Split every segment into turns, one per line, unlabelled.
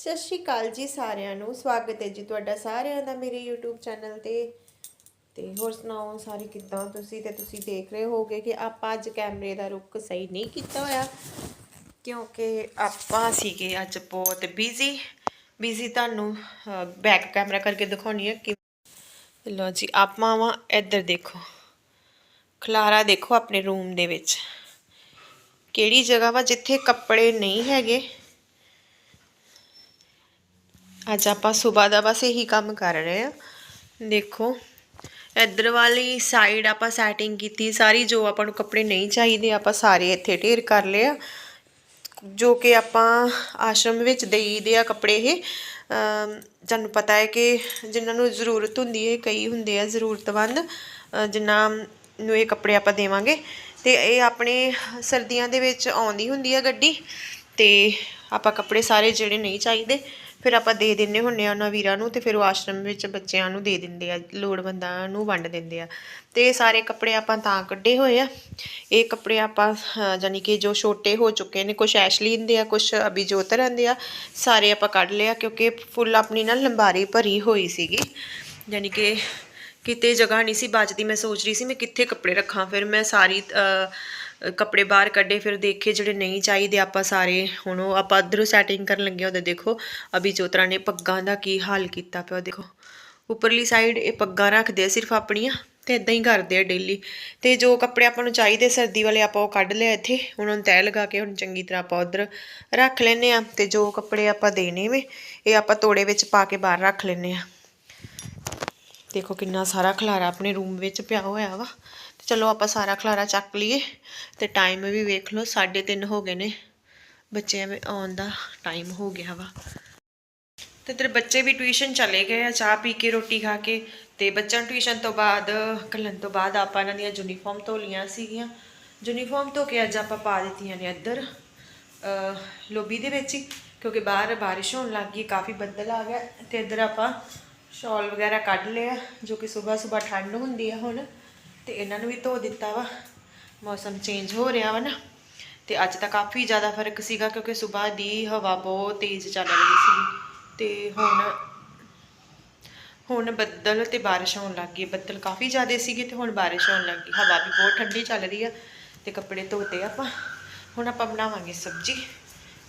ਸਤਿ ਸ਼੍ਰੀ ਅਕਾਲ ਜੀ ਸਾਰਿਆਂ ਨੂੰ। ਸਵਾਗਤ ਹੈ ਜੀ ਤੁਹਾਡਾ ਸਾਰਿਆਂ ਦਾ ਮੇਰੇ YouTube ਚੈਨਲ ਤੇ। ਤੇ ਹੋਰ ਸੁਣਾਓ ਸਾਰੇ ਕਿੱਦਾਂ ਤੁਸੀਂ? ਤੇ ਤੁਸੀਂ ਦੇਖ ਰਹੇ ਹੋਗੇ ਕਿ ਆਪਾਂ ਅੱਜ ਕੈਮਰੇ ਦਾ ਰੁੱਖ ਸਹੀ ਨਹੀਂ ਕੀਤਾ ਹੋਇਆ, ਕਿਉਂਕਿ ਆਪਾਂ ਸੀਗੇ ਅੱਜ ਬਹੁਤ ਬਿਜ਼ੀ ਬਿਜ਼ੀ ਤੁਹਾਨੂੰ ਬੈਕ ਕੈਮਰਾ ਕਰਕੇ ਦਿਖਾਉਣੀ ਹੈ ਕਿ ਲੋ ਜੀ, ਆਪਾਂ ਵਾ ਇੱਧਰ ਦੇਖੋ। ਖਲਾਰਾ ਦੇਖੋ ਆਪਣੇ ਰੂਮ ਦੇ ਵਿੱਚ। ਕਿਹੜੀ ਜਗ੍ਹਾ ਵਾ ਜਿੱਥੇ ਕੱਪੜੇ ਨਹੀਂ ਹੈਗੇ। ਅੱਜ ਆਪਾਂ ਸਵੇਰ ਦਾ ਬਸ ਇਹੀ ਕੰਮ ਕਰ ਰਹੇ ਆ ਦੇਖੋ, ਇੱਧਰ ਵਾਲੀ ਸਾਈਡ ਆਪਾਂ ਸੈਟਿੰਗ ਕੀਤੀ, ਸਾਰੀ ਜੋ ਆਪਾਂ ਨੂੰ ਕੱਪੜੇ ਨਹੀਂ ਚਾਹੀਦੇ, ਆਪਾਂ ਸਾਰੇ ਇੱਥੇ ਢੇਰ ਕਰ ਲਏ ਆ। ਜੋ ਕਿ ਆਪਾਂ ਆਸ਼ਰਮ ਵਿੱਚ ਦੇਈਦੇ ਆ ਕੱਪੜੇ ਇਹ। ਅਮ, ਤੁਹਾਨੂੰ ਪਤਾ ਹੈ ਕਿ ਜਿਨ੍ਹਾਂ ਨੂੰ ਜ਼ਰੂਰਤ ਹੁੰਦੀ ਹੈ, ਕਈ ਹੁੰਦੇ ਆ ਜ਼ਰੂਰਤਮੰਦ ਜਿਨ੍ਹਾਂ ਨੂੰ ਇਹ ਕੱਪੜੇ ਆਪਾਂ ਦੇਵਾਂਗੇ। ਤੇ ਇਹ ਆਪਣੇ ਸਰਦੀਆਂ ਦੇ ਵਿੱਚ ਆਉਂਦੀ ਹੁੰਦੀ ਆ ਗੱਡੀ, ਤੇ ਆਪਾਂ ਕੱਪੜੇ ਸਾਰੇ ਜਿਹੜੇ ਨਹੀਂ ਚਾਹੀਦੇ ਫਿਰ ਆਪਾਂ ਦੇ ਦਿੰਨੇ ਹੁੰਨੇ ਆ ਉਹਨਾਂ ਵੀਰਾਂ ਨੂੰ ਤੇ ਫਿਰ ਉਹ ਆਸ਼ਰਮ ਵਿੱਚ ਬੱਚਿਆਂ ਨੂੰ ਦੇ ਦਿੰਦੇ ਆ ਲੋੜਵੰਦਾਂ ਨੂੰ ਵੰਡ ਦਿੰਦੇ ਆ। ਤੇ ਇਹ ਸਾਰੇ ਕੱਪੜੇ ਆਪਾਂ ਤਾਂ ਕੱਢੇ ਹੋਏ ਆ। ਇਹ ਕੱਪੜੇ ਆਪਾਂ ਅਹ, ਜਾਣੀ ਕਿ ਜੋ ਛੋਟੇ ਹੋ ਚੁੱਕੇ ਨੇ ਕੁਝ ਐਸ਼ਲੀਨ ਦੇ ਆ ਕੁਝ ਅਭਿਜੋਤ ਰਹਿੰਦੇ ਆ ਸਾਰੇ ਆਪਾਂ ਕੱਢ ਲਿਆ ਕਿਉਂਕਿ ਫੁੱਲ ਆਪਣੀ ਨਾ ਲੰਬਾਰੀ ਭਰੀ ਹੋਈ ਸੀਗੀ। ਜਾਣੀ ਕਿ ਕਿਤੇ ਜਗ੍ਹਾ ਨਹੀਂ ਸੀ ਬਚਦੀ, ਮੈਂ ਸੋਚ ਰਹੀ ਸੀ ਮੈਂ ਕਿੱਥੇ ਕੱਪੜੇ ਰੱਖਾਂ, ਫਿਰ ਮੈਂ ਸਾਰੀ ਕੱਪੜੇ ਬਾਹਰ ਕੱਢੇ, ਫਿਰ ਦੇਖੇ ਜਿਹੜੇ ਨਹੀਂ ਚਾਹੀਦੇ ਆਪਾਂ ਸਾਰੇ, ਹੁਣ ਉਹ ਆਪਾਂ ਅਧਰੋਂ ਸੈਟਿੰਗ ਕਰਨ ਲੱਗੇ ਉਹਦੇ ਦੇਖੋ, ਅਭੀ ਚੋਤਰਾ ਨੇ ਪੱਗਾਂ ਦਾ ਕੀ ਹਾਲ ਕੀਤਾ ਪਿਆ, ਉਹ ਦੇਖੋ। ਉੱਪਰਲੀ ਸਾਈਡ ਇਹ ਪੱਗਾਂ ਰੱਖਦੇ ਆ, ਸਿਰਫ ਆਪਣੀਆਂ, ਤੇ ਇਦਾਂ ਹੀ ਕਰਦੇ ਆ ਡੇਲੀ ਤੇ ਜੋ ਕੱਪੜੇ ਆਪਾਂ ਨੂੰ ਚਾਹੀਦੇ, ਸਰਦੀ ਵਾਲੇ ਆਪਾਂ ਉਹ ਕੱਢ ਲਿਆ ਇੱਥੇ ਉਹਨਾਂ ਨੂੰ ਤੈਅ ਲਗਾ ਕੇ ਹੁਣ ਚੰਗੀ ਤਰ੍ਹਾਂ ਆਪਾਂ ਉਧਰ ਰੱਖ ਲੈਨੇ ਆ ਤੇ ਜੋ ਕੱਪੜੇ ਆਪਾਂ ਦੇਣੇ ਵੇ, ਇਹ ਆਪਾਂ ਤੋੜੇ ਵਿੱਚ ਪਾ ਕੇ ਬਾਹਰ ਰੱਖ ਲੈਨੇ ਆ ਦੇਖੋ ਕਿੰਨਾ ਸਾਰਾ ਖਲਾਰਾ ਆਪਣੇ ਰੂਮ ਵਿੱਚ ਪਿਆ ਹੋਇਆ ਵਾ। ਤੇ ਚਲੋ ਆਪਾਂ ਸਾਰਾ ਖਲਾਰਾ ਚੱਕ ਲਈਏ ਤੇ ਟਾਈਮ ਵੀ ਵੇਖ ਲਓ 3:30 ਹੋ ਗਏ ਨੇ। ਬੱਚਿਆਂ ਦੇ ਆਉਣ ਦਾ ਟਾਈਮ ਹੋ ਗਿਆ ਵਾ। ਤੇ ਤੇਰੇ ਬੱਚੇ ਵੀ ਟਿਊਸ਼ਨ ਚਲੇ ਗਏ ਆ, ਚਾਹ ਪੀ ਕੇ, ਰੋਟੀ ਖਾ ਕੇ। ਤੇ ਬੱਚਿਆਂ ਟਿਊਸ਼ਨ ਤੋਂ ਬਾਅਦ ਕੱਲਣ ਤੋਂ ਬਾਅਦ ਆਪਾਂ ਇਹਨਾਂ ਦੀਆਂ ਯੂਨੀਫਾਰਮ ਧੋ ਲੀਆਂ ਸੀਗੀਆਂ। ਯੂਨੀਫਾਰਮ ਧੋ ਕੇ ਅੱਜ ਆਪਾਂ ਪਾ ਦਿੱਤੀਆਂ ਨੇ ਇੱਧਰ ਲੋਬੀ ਦੇ ਵਿੱਚ ਹੀ, ਕਿਉਂਕਿ ਬਾਹਰ ਬਾਰਿਸ਼ ਹੋਣ ਲੱਗ ਗਈ, ਕਾਫੀ ਬੱਦਲ ਆ ਗਿਆ। ਤੇ ਇੱਧਰ ਆਪਾਂ ਸ਼ਾਲ ਵਗੈਰਾ ਕੱਢ ਲਿਆ, ਜੋ ਕਿ ਸਵੇਰ ਸਵੇਰ ਠੰਡ ਹੁੰਦੀ ਆ ਹੁਣ, ਤੇ ਇਹਨਾਂ ਨੂੰ ਵੀ ਧੋ ਦਿੱਤਾ ਵਾ। ਮੌਸਮ ਚੇਂਜ ਹੋ ਰਿਹਾ ਵਾ ਨਾ, ਤੇ ਅੱਜ ਤਾਂ ਕਾਫੀ ਜ਼ਿਆਦਾ ਫ਼ਰਕ ਸੀਗਾ ਕਿਉਂਕਿ ਸਵੇਰ ਦੀ ਹਵਾ ਬਹੁਤ ਤੇਜ਼ ਚੱਲ ਰਹੀ ਸੀ, ਤੇ ਹੁਣ ਹੁਣ ਬੱਦਲ ਤੇ ਬਾਰਿਸ਼ ਹੋਣ ਲੱਗ ਗਈ, ਬੱਦਲ ਕਾਫੀ ਜ਼ਿਆਦਾ ਸੀਗੇ ਤੇ ਹੁਣ ਬਾਰਿਸ਼ ਹੋਣ ਲੱਗ ਗਈ, ਹਵਾ ਵੀ ਬਹੁਤ ਠੰਡੀ ਚੱਲ ਰਹੀ ਆ, ਤੇ ਕੱਪੜੇ ਧੋਤੇ ਆਪਾਂ। ਹੁਣ ਆਪਾਂ ਬਣਾਵਾਂਗੇ ਸਬਜ਼ੀ,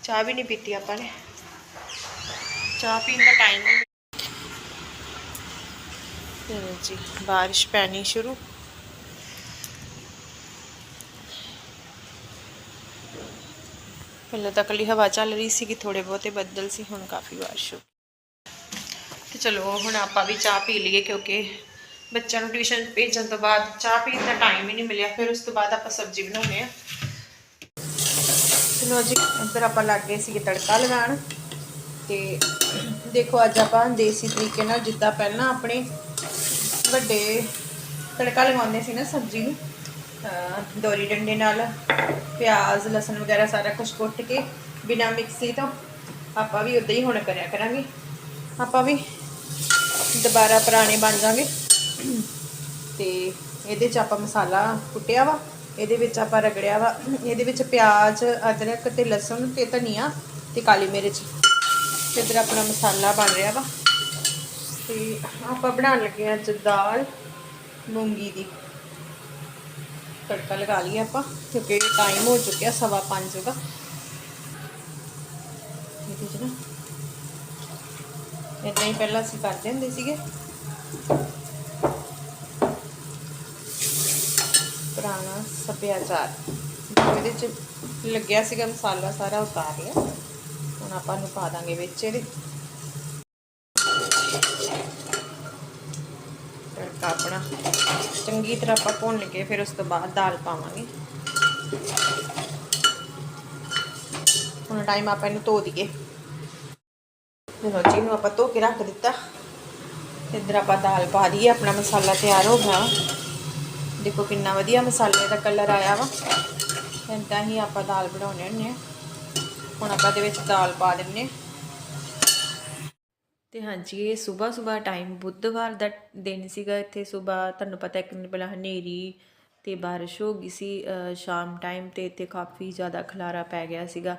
ਚਾਹ ਵੀ ਨਹੀਂ ਪੀਤੀ ਆਪਾਂ ਨੇ। ਚਾਹ ਪੀਣ ਦਾ ਟਾਈਮ ਨਹੀਂ ਚਲੋ ਜੀ, ਬਾਰਿਸ਼ ਪੈਣੀ ਸ਼ੁਰੂ। ਪਹਿਲਾਂ ਤਾਂ ਕੱਲੀ ਹਵਾ ਚੱਲ ਰਹੀ ਸੀ ਕਿ ਥੋੜੇ ਬਹੁਤੇ ਬੱਦਲ ਸੀ, ਹੁਣ ਕਾਫੀ ਬਾਰਿਸ਼ ਹੋ ਤੇ ਚਲੋ, ਹੁਣ ਆਪਾਂ ਵੀ ਚਾਹ ਪੀ ਲਈਏ, ਕਿਉਂਕਿ ਬੱਚਿਆਂ ਨੂੰ ਟਿਊਸ਼ਨ ਭੇਜਣ ਤੋਂ ਬਾਅਦ ਚਾਹ ਪੀਣ ਦਾ ਟਾਈਮ ਹੀ ਨਹੀਂ ਮਿਲਿਆ, ਫਿਰ ਉਸ ਤੋਂ ਬਾਅਦ ਆਪਾਂ ਸਬਜ਼ੀ ਬਣਾਉਣੇ ਆ ਚਲੋ ਜੀ ਇੱਧਰ ਆਪਾਂ ਲੱਗ ਗਏ ਸੀ ਤੜਕਾ ਲਗਾਉਣ। ਤੇ ਦੇਖੋ, ਅੱਜ ਆਪਾਂ ਦੇਸੀ ਤਰੀਕੇ ਨਾਲ ਜਿੱਦਾਂ ਪਹਿਲਾਂ ਆਪਣੇ ਵੱਡੇ ਤੜਕਾ ਲਗਾਉਂਦੇ ਸੀ ਨਾ ਸਬਜ਼ੀ ਨੂੰ, ਅਹ ਦੋਰੀ ਡੰਡੇ ਨਾਲ, ਪਿਆਜ਼, ਲਸਣ ਵਗੈਰਾ ਸਾਰਾ ਕੁਝ ਕੁੱਟ ਕੇ ਬਿਨਾ ਮਿਕਸੀ ਤੋਂ ਆਪਾਂ ਵੀ ਉਦਾਂ ਹੀ ਹੁਣ ਕਰਿਆ ਕਰਾਂਗੇ। ਆਪਾਂ ਵੀ ਦੁਬਾਰਾ ਪੁਰਾਣੇ ਬਣ ਜਾਾਂਗੇ ਤੇ ਇਹਦੇ ਚ ਆਪਾਂ ਮਸਾਲਾ ਕੁੱਟਿਆ ਵਾ, ਇਹਦੇ ਵਿੱਚ ਆਪਾਂ ਰਗੜਿਆ ਵਾ, ਇਹਦੇ ਵਿੱਚ ਪਿਆਜ਼, ਅਦਰਕ ਤੇ ਲਸਣ ਤੇ ਧਨੀਆ ਤੇ ਕਾਲੀ ਮਿਰਚ। ਤੇ ਇਧਰ ਆਪਣਾ ਮਸਾਲਾ ਬਣ ਰਿਹਾ ਵਾ। ਤੇ ਆਪਾਂ ਬਣਾਉਣ ਲੱਗੇ ਹਾਂ ਅੱਜ ਦਾਲ, ਮੂੰਗੀ ਦੀ। ਤੜਕਾ ਲਗਾ ਲਈ ਆਪਾਂ, ਕਿਉਂਕਿ ਟਾਈਮ ਹੋ ਚੁੱਕਿਆ ਸਵਾ ਪੰਜ ਦਾ। ਇਹਦੇ ਚ ਨਾ ਇਦਾਂ ਹੀ ਪਹਿਲਾਂ ਅਸੀਂ ਕਰਦੇ ਹੁੰਦੇ ਸੀਗੇ। ਪੁਰਾਣਾ ਸੱਭਿਆਚਾਰ। ਇਹਦੇ ਚ ਲੱਗਿਆ ਸੀਗਾ ਮਸਾਲਾ ਸਾਰਾ ਉਤਾਰ ਲਿਆ। ਹੁਣ ਆਪਾਂ ਨੂੰ ਪਾ ਦਾਂਗੇ ਵਿੱਚ ਇਹਦੇ ਤੜਕਾ ਆਪਣਾ ਚੰਗੀ ਤਰ੍ਹਾਂ ਆਪਾਂ ਭੁੰਨ ਕੇ ਫਿਰ ਉਸ ਤੋਂ ਬਾਅਦ ਦਾਲ ਪਾਵਾਂਗੇ। ਹੁਣ ਟਾਈਮ ਆਪਾਂ ਇਹਨੂੰ ਧੋ ਦਈਏ। ਚਲੋ ਜੀ ਨੂੰ ਆਪਾਂ ਧੋ ਕੇ ਰੱਖ ਦਿੱਤਾ। ਇੱਧਰ ਆਪਾਂ ਦਾਲ ਪਾ ਦਈਏ, ਆਪਣਾ ਮਸਾਲਾ ਤਿਆਰ ਹੋ ਗਿਆ। ਦੇਖੋ ਕਿੰਨਾ ਵਧੀਆ ਮਸਾਲੇ ਦਾ ਕਲਰ ਆਇਆ ਵਾ। ਇੱਦਾਂ ਹੀ ਆਪਾਂ ਦਾਲ ਬਣਾਉਣੇ ਹੁੰਦੇ ਆ। ਹੁਣ ਆਪਾਂ ਦੇ ਵਿੱਚ ਦਾਲ ਪਾ ਦਿੰਨੇ ਤੇ ਹਾਂਜੀ, ਇਹ ਸਵੇਰ ਸਵੇਰ ਟਾਈਮ ਬੁੱਧਵਾਰ ਦਾ ਦਿਨ ਸੀਗਾ ਇੱਥੇ ਸਵੇਰ, ਤੁਹਾਨੂੰ ਪਤਾ ਇੱਕ ਦਿਨ ਪਹਿਲਾਂ ਹਨੇਰੀ ਤੇ ਬਾਰਿਸ਼ ਹੋ ਗਈ ਸੀ ਸ਼ਾਮ ਟਾਈਮ ਤੇ ਇੱਥੇ ਕਾਫੀ ਜ਼ਿਆਦਾ ਖਲਾਰਾ ਪੈ ਗਿਆ ਸੀਗਾ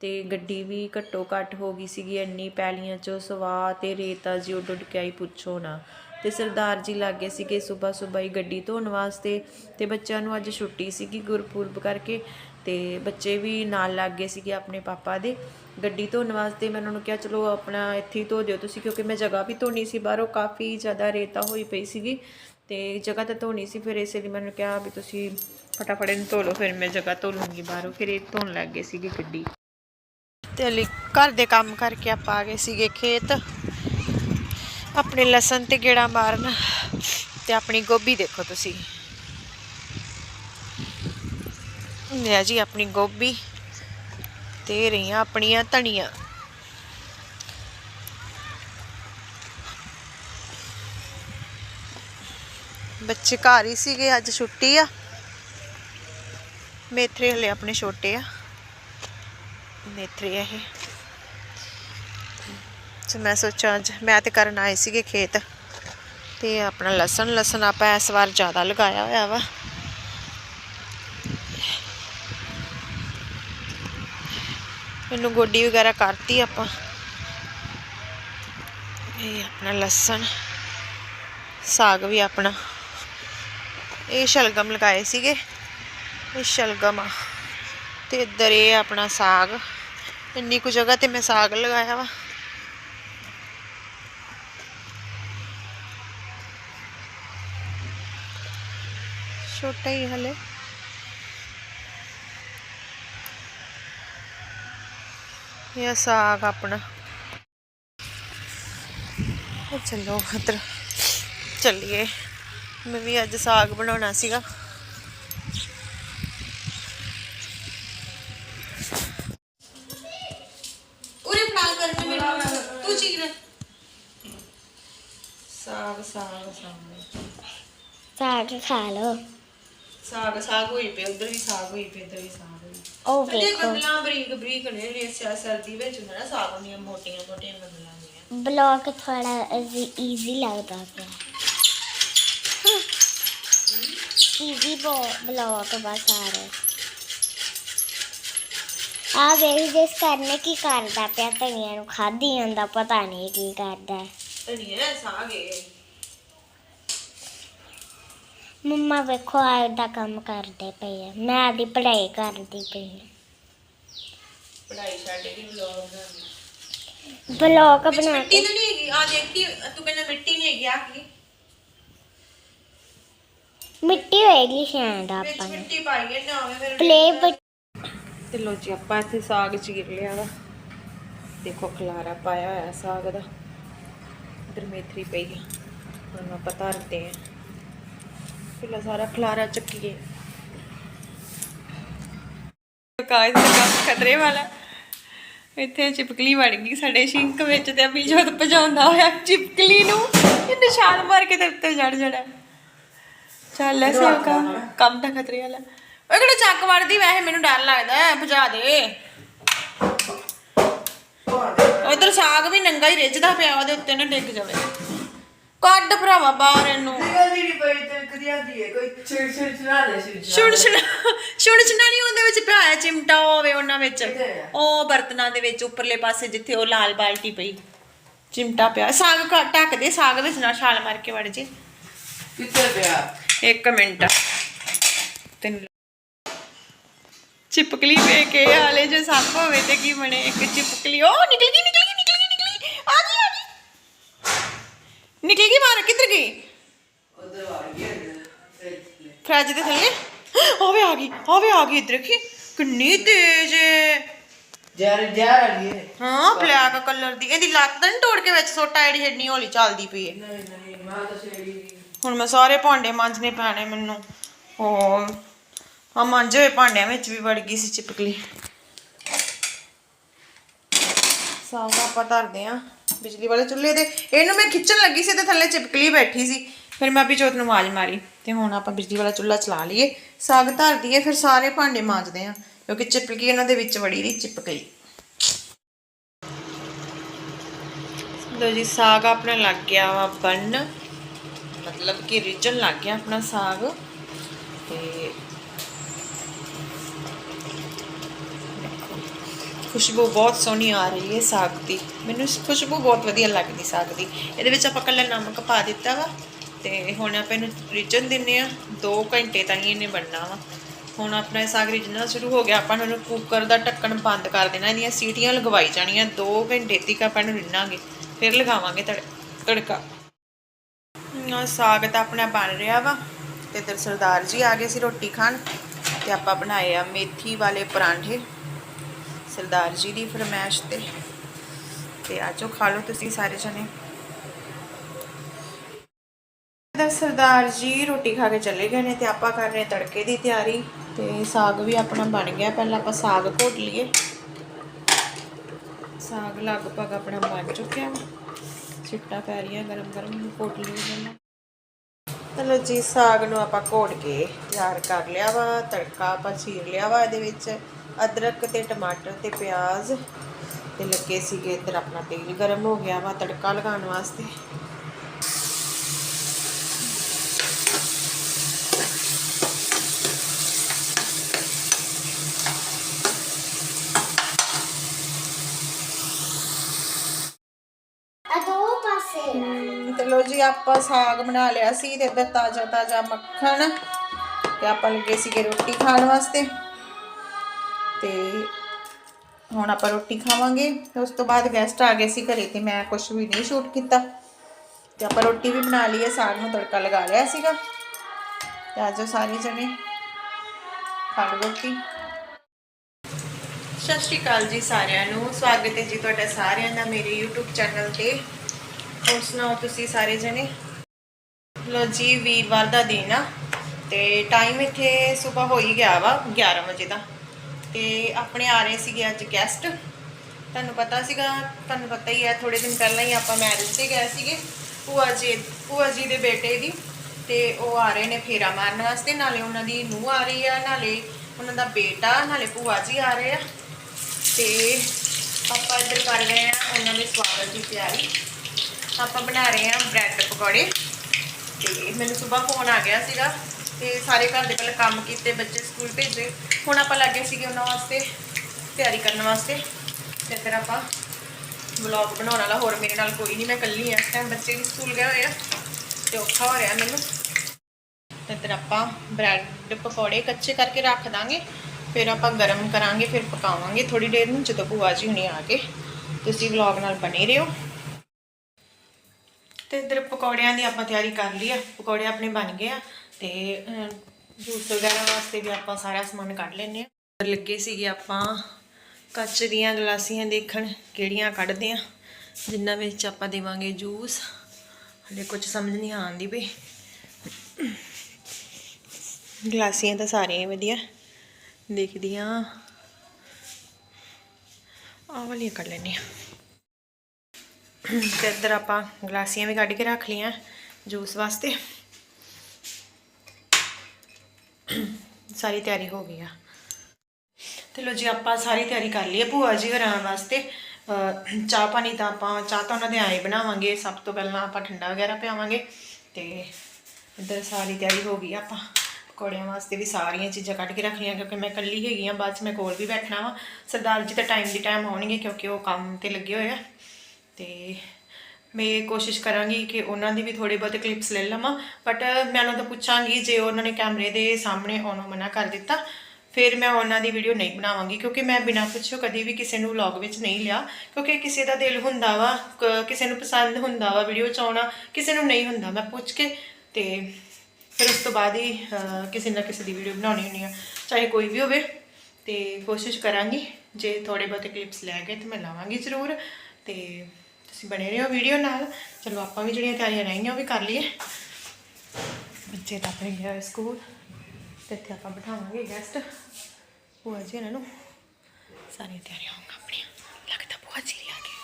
ਤੇ ਗੱਡੀ ਵੀ ਘੱਟੋ ਘੱਟ ਹੋ ਗਈ ਸੀਗੀ ਇੰਨੀ ਪੈਲੀਆਂ ਚੋਂ ਸਵਾ ਤੇ ਰੇਤਾ ਜੀ ਉੱਡ ਉੱਡ ਕੇ ਆਈ, ਪੁੱਛੋ ਨਾ। ਤੇ ਸਰਦਾਰ ਜੀ ਲੱਗੇ ਸੀਗੇ ਸਵੇਰ ਸਵੇਰ ਹੀ ਗੱਡੀ ਧੋਣ ਵਾਸਤੇ ਤੇ ਬੱਚਿਆਂ ਨੂੰ ਅੱਜ ਛੁੱਟੀ ਸੀਗੀ ਗੁਰਪੁਰਬ ਕਰਕੇ ਤੇ ਬੱਚੇ ਵੀ ਨਾਲ ਲੱਗ ਗਏ ਸੀਗੇ ਆਪਣੇ ਪਾਪਾ ਦੇ। ਗੱਡੀ ਧੋਣ ਵਾਸਤੇ ਮੈਂ ਉਹਨਾਂ ਨੂੰ ਕਿਹਾ, ਚਲੋ ਆਪਣਾ ਇੱਥੇ ਹੀ ਧੋ ਦਿਓ ਤੁਸੀਂ, ਕਿਉਂਕਿ ਮੈਂ ਜਗ੍ਹਾ ਵੀ ਧੋਣੀ ਸੀ ਬਾਹਰੋਂ, ਕਾਫੀ ਜ਼ਿਆਦਾ ਰੇਤਾ ਹੋਈ ਪਈ ਸੀਗੀ ਤੇ ਜਗ੍ਹਾ ਤਾਂ ਧੋਣੀ ਸੀ। ਫਿਰ ਇਸੇ ਲਈ ਮੈਨੂੰ ਕਿਹਾ ਵੀ ਤੁਸੀਂ ਫਟਾਫਟ ਇਹਨੂੰ ਧੋ ਲਓ, ਫਿਰ ਮੈਂ ਜਗ੍ਹਾ ਧੋ ਲੂੰਗੀ ਬਾਹਰੋਂ। ਫਿਰ ਇਹ ਧੋਣ ਲੱਗ ਗਏ ਸੀਗੇ ਗੱਡੀ। ਤੇ ਲਈ ਘਰ ਦੇ ਕੰਮ ਕਰਕੇ ਆਪਾਂ ਆ ਗਏ ਸੀਗੇ ਖੇਤ। ਆਪਣੇ ਲਸਣ ਤੇ ਗੇੜਾ ਮਾਰਨ ਤੇ ਆਪਣੀ ਗੋਭੀ ਦੇਖੋ ਤੁਸੀਂ। ਲਿਆ ਜੀ ਆਪਣੀ ਗੋਭੀ ਤੇ ਰਹੀਆਂ ਆਪਣੀਆਂ ਧਣੀਆਂ। ਬੱਚੇ ਘਰ ਹੀ ਸੀਗੇ, ਅੱਜ ਛੁੱਟੀ ਆ। ਮੇਥਰੇ ਹਲੇ ਆਪਣੇ ਛੋਟੇ ਆ। ਮੇਥਰੇ ਇਹ। ਤੇ ਮੈਂ ਸੋਚਿਆ ਅੱਜ ਮੈਂ ਤੇ ਕਰਨ ਆਏ ਸੀਗੇ ਖੇਤ ਤੇ ਆਪਣਾ ਲਸਣ ਲਸਣ ਆਪਾਂ ਇਸ ਵਾਰ ਜ਼ਿਆਦਾ ਲਗਾਇਆ ਹੋਇਆ ਵਾ। ਇਹਨੂੰ ਗੋਡੀ ਵਗੈਰਾ ਕਰਤੀ ਆਪਾਂ। ਇਹ ਆਪਣਾ ਲਸਣ, ਸਾਗ ਵੀ ਆਪਣਾ। ਇਹ ਸ਼ਲਗਮ ਲਗਾਏ ਸੀਗੇ। ਇਹ ਸ਼ਲਗਮ ਆ। ਤੇ ਇੱਧਰ ਇਹ ਆਪਣਾ ਸਾਗ। ਇੰਨੀ ਕੁ ਜਗ੍ਹਾ ਤੇ ਮੈਂ ਸਾਗ ਲਗਾਇਆ ਵਾ। ਛੋਟਾ ਹੀ ਹਲੇ। ਇਹ ਸਾਗ ਆਪਣਾ। ਚਲੋ ਉਧਰ ਚੱਲੀਏ। ਮੈਂ ਵੀ ਅੱਜ ਸਾਗ ਬਣਾਉਣਾ ਸੀਗਾ। ਉਰੇ ਬਣਾ ਕਰ ਮੈਨੂੰ। ਤੂੰ ਚੀਰ ਸਾਗ ਸਾਗ ਸਾਗ।
ਸਾਗ ਖਾ ਲੋ
ਸਾਗ ਸਾਗ ਹੋਈ ਪਈ ਉਧਰ ਵੀ ਸਾਗ ਹੋਈ ਪਈ ਇੱਧਰ ਵੀ ਸਾਗ।
ਉਹ
ਤੇ
ਵੇਖੋ।
ਗੰਦਲਾਂ ਬਰੀਕ ਬਰੀਕ ਨੇ ਜਿਹੜੇ ਸਿਆ ਸਰਦੀ ਵਿੱਚ ਹੁੰਦਾ ਨਾ ਸਾਗ ਦੀਆਂ ਮੋਟੀਆਂ ਮੋਟੀਆਂ ਗੰਦਲਾਂ ਦੀਆਂ
ਬਲੌਗ ਥੋੜਾ ਈਜ਼ੀ ਲੱਗਦਾ ਪਿਆ। ਈਜ਼ੀ ਬਲੌਗ ਬਸ ਆ ਰਿਹਾ ਆ ਵੇਖ ਜਿਸ ਕਰਨੇ ਕੀ ਕਰਦਾ ਪਿਆ ਧਨੀਆ ਨੂੰ ਖਾਧੀ ਜਾਂਦਾ ਪਤਾ ਨਹੀਂ ਕੀ ਕਰਦਾ।
ਧਨੀਆ ਸਾਗ
ਮੰਮਾ ਵੇਖੋ ਆ ਦਾ ਕੰਮ ਕਰਦੇ ਪਏ ਆ। ਮੈਂ ਆਦੀ ਪੜ੍ਹਾਈ ਕਰਦੀ ਪਈ
ਪੜਾਈ ਛੱਡ ਕੇ ਵਲੌਗ ਬਣਾਉਂਦੀ।
ਬਲੌਗ ਬਣਾ
ਮਿੱਟੀ
ਕੇ।
ਤਾਂ ਨਹੀਂ ਹੈਗੀ? ਆ ਦੇਖੀ ਤੂੰ ਕਹਿੰਦਾ ਮਿੱਟੀ ਨਹੀਂ ਹੈਗੀ ਆ ਕੀ?
ਮਿੱਟੀ ਹੋਏਗੀ ਸ਼ਾਇਦ
ਵਿੱਚ
ਆਪਾਂ ਨੂੰ।
ਮਿੱਟੀ ਪਾਈ ਹੈ ਨਾ ਹੋਵੇ ਫਿਰ
ਪਲੇ
ਤੇ ਲੋ ਜੀ ਆਪਾਂ ਇੱਥੇ ਸਾਗ ਚੀਰ ਲਿਆ ਵਾ। ਦੇਖੋ ਖਲਾਰਾ ਪਾਇਆ ਹੋਇਆ ਸਾਗ ਦਾ। ਇਧਰ ਮੇਥਰੀ ਪਈ ਆ ਹੁਣ ਆਪਾਂ ਧਰਦੇ ਆ। ਪਹਿਲਾਂ ਸਾਰਾ ਖਲਾਰਾ ਚੱਕੀਏ। ਕਾਇਦ ਦਾ ਕੰਮ ਖਤਰੇ ਵਾਲਾ। ਇੱਥੇ ਚਿਪਕਲੀ ਵੜ ਗਈ ਸਾਡੇ ਸ਼ਿੰਕ ਵਿੱਚ ਤੇ ਅਭੀ ਜੋਤ ਭਜਾਉਂਦਾ ਹੋਇਆ ਚਿਪਕਲੀ ਨੂੰ। ਇਹ ਨਿਸ਼ਾਨ ਮਾਰ ਕੇ ਤੇ ਉੱਤੇ ਚੜ ਜੜਾ ਚੱਲ ਲੈ ਸੇਵਕਾ ਕੰਮ ਤਾਂ ਖਤਰੇ ਵਾਲਾ। ਉਹ ਕਿਹੜਾ ਚੱਕ ਵੜਦੀ ਵੈਸੇ ਮੈਨੂੰ ਡਰ ਲੱਗਦਾ ਹੈ ਭਜਾ ਦੇ। ਉਧਰ ਸਾਗ ਵੀ ਨੰਗਾ ਹੀ ਰਿੱਝਦਾ ਪਿਆ ਉਹਦੇ ਉੱਤੇ ਨਾ ਡਿੱਗ ਜਾਵੇ। ਕੱਢ ਭਰਾਵਾ ਬਾਹਰ ਇਹਨੂੰ। ਛੁਣ ਛੁਣ ਛੁਣ ਛੁਣਾ ਨਹੀਂ ਉਹਦੇ ਵਿੱਚ ਹੋਇਆ ਚਿਮਟਾ ਹੋਵੇ ਉਹਨਾਂ ਵਿੱਚ। ਉਹ ਬਰਤਨਾਂ ਦੇ ਵਿੱਚ ਉੱਪਰਲੇ ਪਾਸੇ ਜਿੱਥੇ ਉਹ ਲਾਲ ਬਾਲਟੀ ਪਈ। ਚਿਮਟਾ ਪਿਆ। ਸਾਗ ਘ- ਢੱਕ ਦੇ ਸਾਗ ਵਿੱਚ ਨਾ ਛਾਲ ਮਾਰ ਕੇ ਵੜ ਜੇ।
ਕਿੱਥੇ ਪਿਆ?
ਇੱਕ ਮਿੰਟ। ਤੈਨੂੰ ਚਿਪਕਲੀ ਵੇ ਕੇ ਹਾਲੇ ਜੇ ਸੱਪ ਹੋਵੇ ਤੇ ਕੀ ਬਣੇ ਇੱਕ ਚਿਪਕਲੀ। ਉਹ ਨਿਕਲ ਗਈ ਨਿਕਲ ਗਈ ਆ ਗਈ ਆ ਗਈ ਨਿਕਲ ਗਈ ਬਾਹਰ? ਕਿੱਧਰ ਗਈ?
ਉਧਰ ਆ ਗਿਆ
ਫਰਿੱਜ ਦੇ ਥੱਲੇ? ਹੋਵੇ ਆ ਗਈ ਹੋਵੇ ਆ ਗਈ ਇੱਧਰ ਦੇਖੀ? ਕਿੰਨੀ ਤੇਜ਼ ਹੈ
ਜਰ ਜਰ ਆ ਗਈ
ਹਾਂ ਬਲੈਕ ਕਲਰ ਦੀ। ਇਹਦੀ ਲੱਤ ਤਾਂ ਨਹੀਂ ਤੋੜ ਕੇ ਵਿੱਚ ਸੋਟਾ ਜਿਹੜੀ ਹਿੱਡਨੀ ਹੌਲੀ ਚੱਲਦੀ ਪਈ ਹੈ
ਨਹੀਂ ਨਹੀਂ ਮੈਂ ਤਾਂ ਛੇੜੀ
ਹੁਣ ਮੈਂ ਸਾਰੇ ਭਾਂਡੇ ਮਾਂਜਨੇ ਪੈਣੇ ਮੈਨੂੰ। ਉਹ ਆ ਮਾਂਜੇ ਹੋਏ ਭਾਂਡਿਆਂ ਵਿੱਚ ਵੀ ਵੜ ਗਈ ਸੀ ਚਿਪਕਲੀ। ਸਾਗ ਆਪਾਂ ਧਰਦੇ ਆ ਬਿਜਲੀ ਵਾਲੇ ਚੁੱਲ੍ਹੇ ਤੇ। ਇਹਨੂੰ ਮੈਂ ਖਿੱਚਣ ਲੱਗੀ ਸੀ ਤੇ ਥੱਲੇ ਚਿਪਕਲੀ ਬੈਠੀ ਸੀ। ਫਿਰ ਮੈਂ ਵੀ ਜੋਤ ਨੂੰ ਆਵਾਜ਼ ਮਾਰੀ ਤੇ ਹੁਣ ਆਪਾਂ ਬਿਜਲੀ ਵਾਲਾ ਚੁੱਲ੍ਹਾ ਚਲਾ ਲਈਏ। ਸਾਗ ਧਰ ਦਈਏ ਫਿਰ ਸਾਰੇ ਭਾਂਡੇ ਮਾਂਜਦੇ ਆ ਕਿਉਂਕਿ ਚਿਪਕਲੀ ਇਹਨਾਂ ਦੇ ਵਿੱਚ ਵੜੀ ਦੀ ਚਿਪਕ ਗਈ। ਲੋ ਜੀ, ਸਾਗ ਆਪਣਾ ਲੱਗ ਗਿਆ ਵਾ ਬੰਨ ਮਤਲਬ ਕਿ ਰਿਜਨ ਲੱਗ ਗਿਆ ਆਪਣਾ ਸਾਗ। ਤੇ ਖੁਸ਼ਬੂ ਬਹੁਤ ਸੋਹਣੀ ਆ ਰਹੀ ਹੈ ਸਾਗ ਦੀ। ਮੈਨੂੰ ਇਸ ਖੁਸ਼ਬੂ ਬਹੁਤ ਵਧੀਆ ਲੱਗਦੀ ਸਾਗ ਦੀ। ਇਹਦੇ ਵਿੱਚ ਆਪਾਂ ਕੱਲਾ ਨਮਕ ਪਾ ਦਿੱਤਾ ਵਾ ਤੇ ਹੁਣ ਆਪਾਂ ਇਹਨੂੰ ਰਿੱਝਣ ਦਿੰਨੇ ਆ। 2 ਘੰਟੇ ਤਾਈਂ ਇਹਨੇ ਬਣਨਾ ਵਾ। ਹੁਣ ਆਪਣਾ ਇਹ ਸਾਗ ਰਿੱਝਣਾ ਸ਼ੁਰੂ ਹੋ ਗਿਆ। ਆਪਾਂ ਨੂੰ ਕੁੱਕਰ ਦਾ ਢੱਕਣ ਬੰਦ ਕਰ ਦੇਣਾ। ਇਹਦੀਆਂ ਸੀਟੀਆਂ ਲਗਵਾਈ ਜਾਣੀਆਂ। 2 ਘੰਟੇ ਤੱਕ ਆਪਾਂ ਇਹਨੂੰ ਰਿੰਨਾਂਗੇ। ਫਿਰ ਲਗਾਵਾਂਗੇ ਤੜ- ਤੜਕਾ। ਆ ਸਾਗ ਤਾਂ ਆਪਣਾ ਬਣ ਰਿਹਾ ਵਾ। ਤੇ ਇਧਰ ਸਰਦਾਰ ਜੀ ਆ ਗਏ ਸੀ ਰੋਟੀ ਖਾਣ। ਤੇ ਆਪਾਂ ਬਣਾਏ ਆ ਮੇਥੀ ਵਾਲੇ ਪਰਾਂਠੇ। ਸਰਦਾਰ ਜੀ ਦੀ ਫਰਮਾਇਸ਼ ਤੇ। ਤੇ ਆਜੋ ਖਾ ਲਓ ਤੁਸੀਂ ਸਾਰੇ ਜਣੇ। ਇਧਰ ਸਰਦਾਰ ਜੀ ਰੋਟੀ ਖਾ ਕੇ ਚਲੇ ਗਏ ਨੇ ਤੇ ਆਪਾਂ ਕਰ ਰਹੇ ਤੜਕੇ ਦੀ ਤਿਆਰੀ। ਤੇ ਸਾਗ ਵੀ ਆਪਣਾ ਬਣ ਗਿਆ। ਪਹਿਲਾਂ ਆਪਾਂ ਸਾਗ ਘੋਟ ਲਈਏ। ਸਾਗ ਲਗਭਗ ਆਪਣਾ ਬਣ ਚੁੱਕਿਆ। ਵਾ ਪੈ ਰਹੀਆਂ ਗਰਮ ਗਰਮ ਘੋਟ ਲਈਏ। ਪਹਿਲਾਂ ਚਲੋ ਜੀ ਸਾਗ ਨੂੰ ਆਪਾਂ ਘੋੜ ਕੇ ਤਿਆਰ ਕਰ ਲਿਆ ਵਾ, ਤੜਕਾ ਆਪਾਂ ਚੀਰ ਲਿਆ ਵਾ ਇਹਦੇ ਵਿੱਚ। ਅਦਰਕ ਤੇ ਟਮਾਟਰ ਤੇ ਪਿਆਜ਼ ਤੇ ਲੱਗੇ ਸੀਗੇ ਇੱਧਰ ਆਪਣਾ ਤੇਲ ਗਰਮ ਹੋ ਗਿਆ ਵਾ ਤੜਕਾ ਲਗਾਉਣ ਵਾਸਤੇ
ਆ ਦੋ ਪਾਸੇ
ਤੇ ਜੀ, ਆਪਾਂ ਸਾਗ ਬਣਾ ਲਿਆ ਸੀ ਤੇ ਇੱਧਰ ਤਾਜ਼ਾ ਤਾਜ਼ਾ ਮੱਖਣ ਤੇ ਆਪਾਂ ਲੱਗੇ ਸੀਗੇ ਰੋਟੀ ਖਾਣ ਵਾਸਤੇ। ਤੇ ਹੁਣ ਆਪਾਂ ਰੋਟੀ ਖਾਵਾਂਗੇ, ਤੇ ਉਸ ਤੋਂ ਬਾਅਦ ਗੈਸਟ ਆ ਗਏ ਸੀ ਘਰੇ ਤੇ ਮੈਂ ਕੁਝ ਵੀ ਨਹੀਂ ਸ਼ੂਟ ਕੀਤਾ। ਤੇ ਆਪਾਂ ਰੋਟੀ ਵੀ ਬਣਾ ਲਈ ਹੈ, ਸਾਗ ਨੂੰ ਤੜਕਾ ਲਗਾ ਲਿਆ ਸੀਗਾ। ਤੇ ਆ ਜਾਓ ਸਾਰੇ ਜਣੇ ਖਾ ਲਓ ਰੋਟੀ। ਸਤਿ ਸ਼੍ਰੀ ਅਕਾਲ ਜੀ ਸਾਰਿਆਂ ਨੂੰ। ਸਵਾਗਤ ਹੈ ਜੀ ਤੁਹਾਡਾ ਸਾਰਿਆਂ ਦਾ ਮੇਰੇ YouTube ਚੈਨਲ ਤੇ। ਹੋਰ ਸੁਣਾਓ ਤੁਸੀਂ ਸਾਰੇ ਜਣੇ ਲੋ ਜੀ ਵੀਰਵਾਰ ਦਾ ਦਿਨ ਆ ਤੇ ਟਾਈਮ ਇੱਥੇ ਸਵੇਰ ਹੋ ਹੀ ਗਿਆ ਵਾ 11 ਵਜੇ ਦਾ ਤੇ ਆਪਣੇ ਆ ਰਹੇ ਸੀਗੇ ਅੱਜ ਗੈਸਟ ਤੁਹਾਨੂੰ ਪਤਾ ਸੀਗਾ, ਤੁਹਾਨੂੰ ਪਤਾ ਹੀ ਹੈ ਥੋੜੇ ਦਿਨ ਪਹਿਲਾਂ ਹੀ ਆਪਾਂ ਮੈਰਿਜ ਤੇ ਗਏ ਸੀਗੇ, ਭੂਆ ਜੀ ਭੂਆ ਜੀ ਦੇ ਬੇਟੇ ਦੀ ਤੇ ਉਹ ਆ ਰਹੇ ਨੇ ਫੇਰਾ ਮਾਰਨ ਵਾਸਤੇ, ਨਾਲੇ ਉਹਨਾਂ ਦੀ ਨੂੰਹ ਆ ਰਹੀ ਆ, ਨਾਲੇ ਉਹਨਾਂ ਦਾ ਬੇਟਾ, ਨਾਲੇ ਭੂਆ ਜੀ ਆ ਰਹੇ ਆ ਤੇ ਆਪਾਂ ਇੱਧਰ ਕਰ ਰਹੇ ਆ, ਉਹਨਾਂ ਦੇ ਸਵਾਗਤ ਦੀ ਤਿਆਰੀ। ਆਪਾਂ ਬਣਾ ਰਹੇ ਹਾਂ ਬ੍ਰੈਡ ਪਕੌੜੇ। ਤੇ ਮੈਨੂੰ ਸਵੇਰ ਫੋਨ ਆ ਗਿਆ ਸੀਗਾ ਤੇ ਸਾਰੇ ਘਰ ਦੇ ਪਹਿਲਾਂ ਕੰਮ ਕੀਤੇ, ਬੱਚੇ ਸਕੂਲ ਭੇਜੇ। ਹੁਣ ਆਪਾਂ ਲੱਗੇ ਸੀਗੇ ਉਹਨਾਂ ਵਾਸਤੇ ਤਿਆਰੀ ਕਰਨ ਵਾਸਤੇ। ਤੇ ਫਿਰ ਆਪਾਂ ਵਲੌਗ ਬਣਾਉਣ ਵਾਲਾ, ਹੋਰ ਮੇਰੇ ਨਾਲ ਕੋਈ ਨਹੀਂ, ਮੈਂ ਇਕੱਲੀ ਆ ਇਸ ਟਾਈਮ ਬੱਚੇ ਵੀ ਸਕੂਲ ਗਏ ਹੋਏ ਆ ਤੇ ਔਖਾ ਹੋ ਰਿਹਾ ਮੈਨੂੰ। ਤੇ ਫਿਰ ਆਪਾਂ ਬ੍ਰੈਡ ਪਕੌੜੇ ਕੱਚੇ ਕਰਕੇ ਰੱਖ ਦਾਂਗੇ। ਫਿਰ ਆਪਾਂ ਗਰਮ ਕਰਾਂਗੇ, ਫਿਰ ਪਕਾਵਾਂਗੇ। ਥੋੜੀ ਦੇਰ ਨੂੰ ਜਦੋਂ ਭੂਆ ਜੀ ਹੁਣੀ ਆ ਕੇ ਤੁਸੀਂ ਵਲੌਗ ਨਾਲ ਬਣੇ ਰਹੋ। ਤੇ ਇਧਰ ਪਕੌੜਿਆਂ ਦੀ ਆਪਾਂ ਤਿਆਰੀ ਕਰ ਲਈ ਆ। ਪਕੌੜੇ ਆਪਣੇ ਬਣ ਗਏ ਆ ਤੇ ਜੂਸ ਵਗੈਰਾ ਵਾਸਤੇ ਵੀ ਆਪਾਂ ਸਾਰਾ ਸਮਾਨ ਕੱਢ ਲੈਨੇ ਆ। ਲੱਗੇ ਸੀਗੇ ਆਪਾਂ ਕੱਚ ਦੀਆਂ ਗਲਾਸੀਆਂ ਦੇਖਣ, ਕਿਹੜੀਆਂ ਕੱਢਦੇ ਆ। ਜਿਨ੍ਹਾਂ ਵਿੱਚ ਆਪਾਂ ਦੇਵਾਂਗੇ ਜੂਸ। ਹਲੇ ਕੁਝ ਸਮਝ ਨਹੀਂ ਆਉਂਦੀ ਪਈ। ਗਲਾਸੀਆਂ ਤਾਂ ਸਾਰੀਆਂ ਹੀ ਵਧੀਆ। ਦੇਖਦੀਆਂ ਆਹ ਵਾਲੀਆਂ ਕੱਢ ਲੈਨੇ ਆ। ਤੇ ਇੱਧਰ ਆਪਾਂ ਗਲਾਸੀਆਂ ਵੀ ਕੱਢ ਕੇ ਰੱਖ ਲਈਆਂ ਜੂਸ ਵਾਸਤੇ। ਸਾਰੀ ਤਿਆਰੀ ਹੋ ਗਈ ਆ। ਤੇ ਲੋ ਜੀ, ਆਪਾਂ ਸਾਰੀ ਤਿਆਰੀ ਕਰ ਲਈ ਹੈ ਭੂਆ ਜੀ ਘਰਾਂ ਵਾਸਤੇ। ਚਾਹ ਪਾਣੀ ਤਾਂ ਆਪਾਂ, ਚਾਹ ਤਾਂ ਉਹਨਾਂ ਦੇ ਆਏ ਬਣਾਵਾਂਗੇ। ਸਭ ਤੋਂ ਪਹਿਲਾਂ ਆਪਾਂ ਠੰਡਾ ਵਗੈਰਾ ਪਿਆਵਾਂਗੇ। ਤੇ ਇੱਧਰ ਸਾਰੀ ਤਿਆਰੀ ਹੋ ਗਈ ਆ ਆਪਾਂ। ਪਕੌੜਿਆਂ ਵਾਸਤੇ ਵੀ ਸਾਰੀਆਂ ਚੀਜ਼ਾਂ ਕੱਢ ਕੇ ਰੱਖ ਲਈਆਂ, ਕਿਉਂਕਿ ਮੈਂ ਇਕੱਲੀ ਹੈਗੀ ਆ। ਬਾਅਦ ਚ ਮੈਂ ਕੋਲ ਵੀ ਬੈਠਣਾ ਵਾ। ਸਰਦਾਰ ਜੀ ਤਾਂ ਟਾਈਮ ਦੀ ਟਾਈਮ ਆਉਣਗੇ, ਕਿਉਂਕਿ ਉਹ ਕੰਮ ਤੇ ਲੱਗੇ ਹੋਏ ਆ। ਤੇ ਮੈਂ ਕੋਸ਼ਿਸ਼ ਕਰਾਂਗੀ ਕਿ ਉਹਨਾਂ ਦੀ ਵੀ ਥੋੜੇ ਬਹੁਤੇ ਕਲਿੱਪਸ ਲੈ ਲਵਾਂ ਬਟ ਮੈਂ ਉਹਨਾਂ ਤੋਂ ਪੁੱਛਾਂਗੀ ਜੇ ਉਹਨਾਂ ਨੇ ਕੈਮਰੇ ਦੇ ਸਾਹਮਣੇ ਆਉਣੋਂ ਮਨਾ ਕਰ ਦਿੱਤਾ ਫਿਰ ਮੈਂ ਉਹਨਾਂ ਦੀ ਵੀਡੀਓ ਨਹੀਂ ਬਣਾਵਾਂਗੀ ਕਿਉਂਕਿ ਮੈਂ ਬਿਨਾਂ ਪੁੱਛੋ ਕਦੀ ਵੀ ਕਿਸੇ ਨੂੰ ਵਲੌਗ ਵਿੱਚ ਨਹੀਂ ਲਿਆ ਕਿਉਂਕਿ ਕਿਸੇ ਦਾ ਦਿਲ ਹੁੰਦਾ ਵਾ ਕ- ਕਿਸੇ ਨੂੰ ਪਸੰਦ ਹੁੰਦਾ ਵਾ ਵੀਡੀਓ ਚ ਆਉਣਾ ਕਿਸੇ ਨੂੰ ਨਹੀਂ ਹੁੰਦਾ ਮੈਂ ਪੁੱਛ ਕੇ ਤੇ ਫਿਰ ਉਸ ਤੋਂ ਬਾਅਦ ਹੀ ਅਹ, ਕਿਸੇ ਨਾ ਕਿਸੇ ਦੀ ਵੀਡੀਓ ਬਣਾਉਣੀ ਹੁੰਦੀ ਆ ਚਾਹੇ ਕੋਈ ਵੀ ਹੋਵੇ ਤੇ ਕੋਸ਼ਿਸ਼ ਕਰਾਂਗੀ ਜੇ ਥੋੜੇ ਬਹੁਤੇ ਕਲਿੱਪਸ ਲੈ ਗਏ ਤੇ ਮੈਂ ਲਾਵਾਂਗੀ ਜ਼ਰੂਰ ਤੇ ਤੁਸੀਂ ਬਣੇ ਰਹੋ ਵੀਡੀਓ ਨਾਲ। ਚਲੋ ਆਪਾਂ ਵੀ ਜਿਹੜੀਆਂ ਤਿਆਰੀਆਂ ਰਹੀਆਂ ਉਹ ਵੀ ਕਰ ਲਈਏ। ਬੱਚੇ ਤਾਂ ਆਪਣੇ ਗਏ ਸਕੂਲ, ਤੇ ਇੱਥੇ ਆਪਾਂ ਬਿਠਾਵਾਂਗੇ ਗੈਸਟ ਭੂਆ ਜੀ ਇਹਨਾਂ ਨੂੰ ਸਾਰੀਆਂ ਤਿਆਰੀਆਂ ਹੋਣਗੀਆਂ ਆਪਣੀਆਂ ਲੱਗਦਾ ਭੂਆ ਜੀ ਆ ਗਏ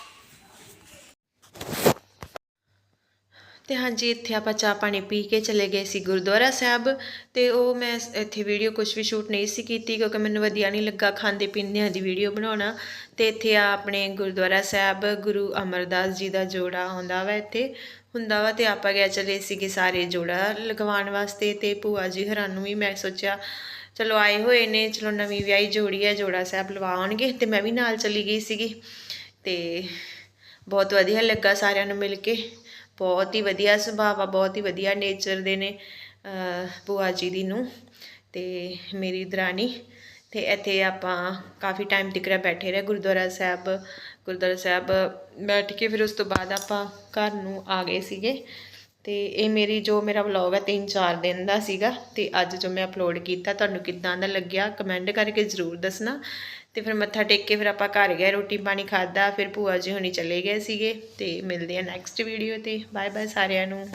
ਤੇ ਹਾਂਜੀ, ਇੱਥੇ ਆਪਾਂ ਚਾਹ ਪਾਣੀ ਪੀ ਕੇ ਚਲੇ ਗਏ ਸੀ ਗੁਰਦੁਆਰਾ ਸਾਹਿਬ ਤੇ ਉਹ ਮੈਂ ਇੱਥੇ ਵੀਡੀਓ ਕੁਝ ਵੀ ਸ਼ੂਟ ਨਹੀਂ ਸੀ ਕੀਤੀ ਕਿਉਂਕਿ ਮੈਨੂੰ ਵਧੀਆ ਨਹੀਂ ਲੱਗਾ ਖਾਂਦੇ ਪੀਂਦਿਆਂ ਦੀ ਵੀਡੀਓ ਬਣਾਉਣਾ। ਤੇ ਇੱਥੇ ਆ ਆਪਣੇ ਗੁਰਦੁਆਰਾ ਸਾਹਿਬ, ਗੁਰੂ ਅਮਰਦਾਸ ਜੀ ਦਾ ਜੋੜਾ ਆਉਂਦਾ ਵਾ ਇੱਥੇ, ਹੁੰਦਾ ਵਾ ਤੇ ਆਪਾਂ ਗਏ ਚਲੇ ਸੀਗੇ ਸਾਰੇ ਜੋੜਾ ਲਗਵਾਉਣ ਵਾਸਤੇ ਤੇ ਭੂਆ ਜੀ ਹਰਾਂ ਨੂੰ ਵੀ ਮੈਂ ਸੋਚਿਆ, ਚਲੋ ਆਏ ਹੋਏ ਨੇ, ਚਲੋ ਨਵੀਂ ਵਿਆਹੀ ਜੋੜੀ ਹੈ ਜੋੜਾ ਸਾਹਿਬ ਲਵਾਉਣਗੇ ਤੇ ਮੈਂ ਵੀ ਨਾਲ ਚਲੀ ਗਈ ਸੀਗੀ ਤੇ ਬਹੁਤ ਵਧੀਆ ਲੱਗਾ ਸਾਰਿਆਂ ਨੂੰ ਮਿਲ ਕੇ। ਬਹੁਤ ਹੀ ਵਧੀਆ ਸੁਭਾਅ ਆ ਬਹੁਤ ਹੀ ਵਧੀਆ ਨੇਚਰ ਦੇ ਨੇ ਭੂਆ ਜੀ ਦੀ ਨੂੰ ਤੇ ਮੇਰੀ ਦਰਾਣੀ ਤੇ ਇੱਥੇ ਆਪਾਂ ਕਾਫੀ ਟਾਈਮ ਤੱਕ ਬੈਠੇ ਰਹੇ ਗੁਰਦੁਆਰਾ ਸਾਹਿਬ ਗੁਰਦੁਆਰਾ ਸਾਹਿਬ ਬੈਠ ਕੇ ਫਿਰ ਉਸ ਤੋਂ ਬਾਅਦ ਆਪਾਂ ਘਰ ਨੂੰ ਆ ਗਏ ਸੀਗੇ ਤੇ ਇਹ ਮੇਰੀ ਜੋ ਮੇਰਾ ਵਲੌਗ ਹੈ 3-4 ਦਿਨ ਦਾ ਸੀਗਾ ਤੇ ਅੱਜ ਜੋ ਮੈਂ ਅਪਲੋਡ ਕੀਤਾ, ਤੁਹਾਨੂੰ ਕਿੱਦਾਂ ਦਾ ਲੱਗਿਆ ਕਮੈਂਟ ਕਰਕੇ ਜ਼ਰੂਰ ਦੱਸਣਾ ਤੇ ਫਿਰ ਮੱਥਾ ਟੇਕ ਕੇ ਫਿਰ ਆਪਾਂ ਘਰ ਗਏ, ਰੋਟੀ ਪਾਣੀ ਖਾਦਾ ਫਿਰ ਭੂਆ ਜੀ ਹੁਣੀ ਚਲੇ ਗਏ ਸੀਗੇ ਤੇ ਮਿਲਦੇ ਆ ਨੈਕਸਟ ਵੀਡੀਓ ਤੇ। ਬਾਏ ਬਾਏ ਸਾਰਿਆਂ ਨੂੰ।